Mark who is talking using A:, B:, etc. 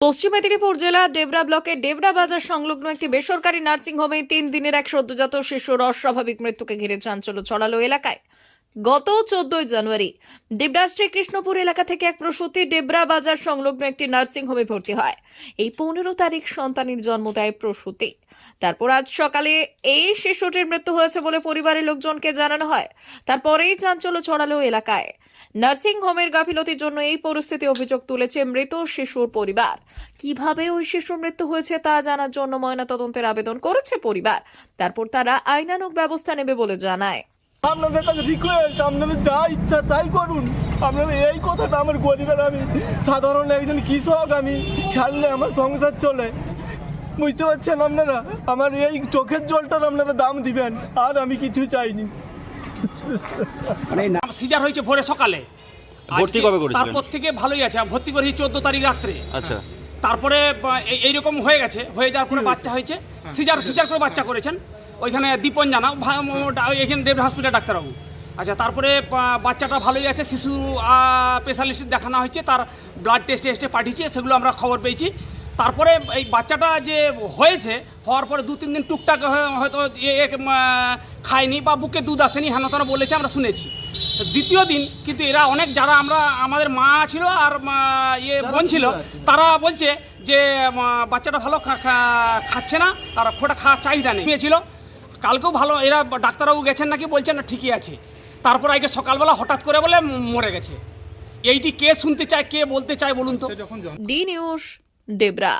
A: পশ্চিম মেদিনীপুর জেলা ডেবরা ব্লকে ডেবরা বাজার সংলগ্ন একটি বেসরকারি নার্সিংহোমে তিন দিনের এক সদ্যজাত শিশুর অস্বাভাবিক মৃত্যুকে ঘিরে চাঞ্চল্য ছড়ালো এলাকায়। গত চোদ্দই জানুয়ারি ডেবরা শ্রীকৃষ্ণপুর এলাকা থেকে এক প্রসূতি ডেবরা বাজার সংলগ্ন একটি নার্সিংহোমে ভর্তি হয়। এই পনেরো তারিখ সন্তানের জন্ম দেয় প্রসূতি। তারপর আজ সকালে এই শিশুটির মৃত্যু হয়েছে বলে পরিবারের লোকজনকে জানানো হয়। তারপরেই চাঞ্চল্য ছড়ালো এলাকায়। নার্সিং হোমের গাফিলতির জন্য এই পরিস্থিতি অভিযোগ তুলেছে মৃত শিশুর পরিবার। কীভাবে ওই শিশুর মৃত্যু হয়েছে তা জানার জন্য ময়নাতদন্তের আবেদন করেছে পরিবার। তারপর তারা আইনানুগ ব্যবস্থা নেবে বলে জানায়।
B: আপনাদের কাছে রিকোয়েস্ট আপনারা যা ইচ্ছা তাই করুন। আপনারা এই কথাটা আমার গরিবের আমি সাধারণ একজন কৃষক আমি খেললে আমার সংসার চলে। বুঝতে পারছেন আপনারা? আমার এই চোখের জলটার আপনারা দাম দিবেন আর আমি কিছু চাইনি।
C: সিজার হয়েছে ভোরে সকালে।
D: ভর্তি কবে করেছিলেন?
C: তারপর থেকে ভালোই আছে ভর্তি করেছি চোদ্দ তারিখ রাত্রে।
D: আচ্ছা।
C: তারপরে এইরকম হয়ে গেছে হয়ে যাওয়ার পরে বাচ্চা হয়েছে। সিজার সিজার করে বাচ্চা করেছেন। ওইখানে দীপন জানা এখানে দেব হসপিটাল ডাক্তারবাবু। আচ্ছা তারপরে বাচ্চাটা ভালোই আছে শিশু স্পেশালিস্ট দেখানো হয়েছে তার ব্লাড টেস্ট টেস্টে পাঠিয়েছে সেগুলো আমরা খবর পেয়েছি। তারপরে এই বাচ্চাটা যে হয়েছে হওয়ার পরে দু তিন দিন টুকটাক হয়ে- হয়তো খায়নি বা বুকে দুধ আসেনি হেন তেন বলেছে আমরা শুনেছি। দ্বিতীয় দিন কিন্তু এরা অনেক যারা আমরা আমাদের মা ছিল আর ইয়ে বোন ছিল তারা বলছে যে বাচ্চাটা ভালো খাচ্ছে না আর খোটা খাওয়ার চাহিদা নেই। ছিল কালকেও ভালো, এরা ডাক্তারবাবু গেছেন নাকি বলছেন না, ঠিকই আছে। তারপর আজকে সকালবেলা হঠাৎ করে বলে মরে গেছে। এইটি কে শুনতে চায়, কে বলতে চায় বলুন তো?
A: D news Debra